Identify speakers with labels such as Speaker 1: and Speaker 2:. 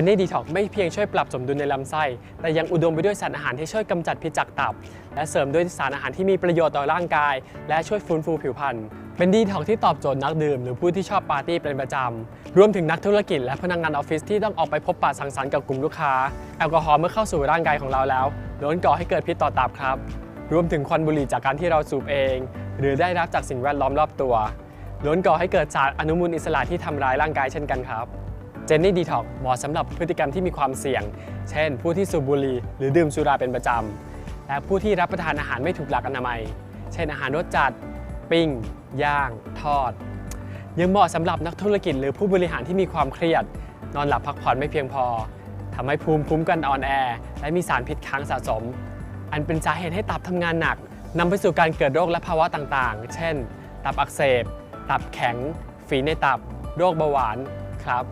Speaker 1: นนี่ดีท็อกไม่เพียงช่วยปรับสมดุลในลำไส้ แต่ยังอุดมไปด้วยสารอาหารที่ช่วยกำจัดพิษจากตับ และเสริมด้วยสารอาหารที่มีประโยชน์ต่อร่างกาย และช่วยฟื้นฟูผิวพรรณเป็นดีท็อกที่ตอบโจทย์นักดื่ม หรือผู้ที่ชอบปาร์ตี้เป็นประจำ รวมถึงนักธุรกิจและพนักงานออฟฟิศที่ต้องออกไปพบปะสังสรรค์กับกลุ่มลูกค้า แอลกอฮอล์เมื่อเข้าสู่ร่างกายของเราแล้วล้วนก่อให้เกิดพิษต่อตับครับ รวมถึงควันบุหรี่จากการที่เราสูบเอง หรือได้รับจากสิ่งแวดล้อมรอบตัวล้วนก่อให้เกิดสารอนุมูลอิสระที่ทำร้ายร่างกายเช่นกันครับ เจนนี่ดีท็อกเหมาะสำหรับพฤติกรรมที่มีความเสี่ยง เช่น ผู้ที่สูบบุหรี่หรือดื่มสุราเป็นประจำ และผู้ที่รับประทานอาหารไม่ถูกหลักอนามัย เช่น อาหารรสจัด ปิ้ง ย่าง ทอด ยังเหมาะสำหรับนักธุรกิจหรือผู้บริหารที่มีความเครียด นอนหลับพักผ่อนไม่เพียงพอทำให้ภูมิคุ้มกันอ่อนแอ และมีสารพิษค้างสะสม อันเป็นสาเหตุให้ตับทำงานหนักนำไปสู่การเกิดโรคและภาวะต่างๆ เช่น ตับอักเสบ ตับแข็ง ฝีในตับ โรคเบาหวานครับ